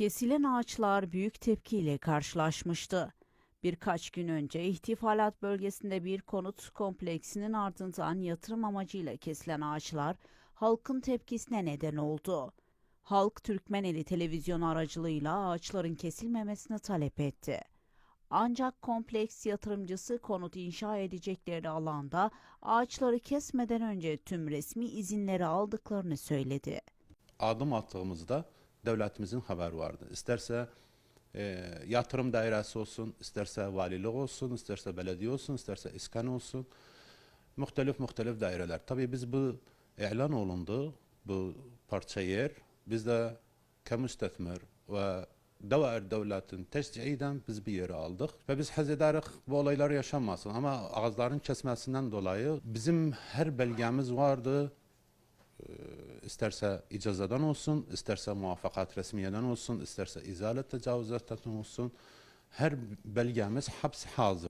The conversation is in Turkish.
Kesilen ağaçlar büyük tepkiyle karşılaşmıştı. Birkaç gün önce ihtifalat bölgesinde bir konut kompleksinin ardından yatırım amacıyla kesilen ağaçlar halkın tepkisine neden oldu. Halk Türkmeneli televizyon aracılığıyla ağaçların kesilmemesini talep etti. Ancak kompleks yatırımcısı konut inşa edecekleri alanda ağaçları kesmeden önce tüm resmi izinleri aldıklarını söyledi. adım attığımızda devletimizin haberi vardı. İsterse e, yatırım dairesi olsun, isterse valilik olsun, isterse belediye olsun, isterse iskan olsun. Muhtelif muhtelif daireler. Tabii biz bu ilan olundu, bu parça yer. Biz de kamustetmir ve Devair devletin teşciiden biz bir yere aldık ve biz haz bu olaylar yaşanmasın ama ağızların kesmesinden dolayı bizim her belgemiz vardı isterse icazadan olsun, isterse muvaffakat resmiyeden olsun, isterse izalet tecavüzattan olsun. Her belgemiz hapse hazır.